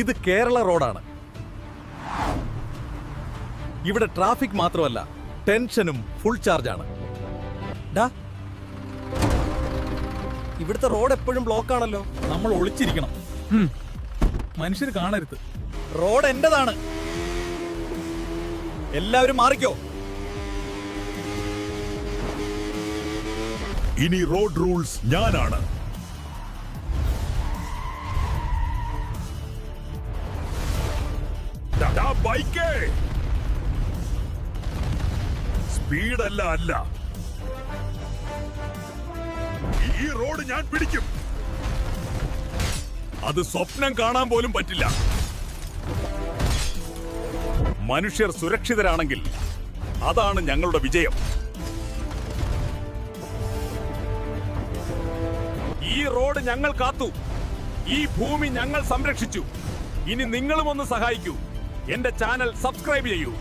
ഇത് കേരള റോഡാണ്. ഇവിടെ ട്രാഫിക് മാത്രമല്ല ടെൻഷനും ഫുൾ ചാർജാണ് ഡാ ഇവിടുത്തെ റോഡ് എപ്പോഴും ബ്ലോക്ക് ആണല്ലോ. നമ്മൾ ഒളിച്ചിരിക്കണം. മനുഷ്യർ കാണരുത്. റോഡ് എന്റേതാണ്. എല്ലാവരും മാറിക്കോ. ഇനി റോഡ് റൂൾസ് ഞാനാണ്. ബൈക്കേ. സ്പീഡല്ല അല്ല. ഈ റോഡ് ഞാൻ പിടിക്കും. അത് സ്വപ്നം കാണാൻ പോലും പറ്റില്ല. മനുഷ്യർ സുരക്ഷിതരാണെങ്കിൽ അതാണ് ഞങ്ങളുടെ വിജയം. ഈ റോഡ് ഞങ്ങൾ കാത്തു. ഈ ഭൂമി ഞങ്ങൾ സംരക്ഷിച്ചു. ഇനി നിങ്ങളും ഒന്ന് സഹായിക്കൂ. എന്റെ ചാനൽ സബ്സ്ക്രൈബ് ചെയ്യൂ.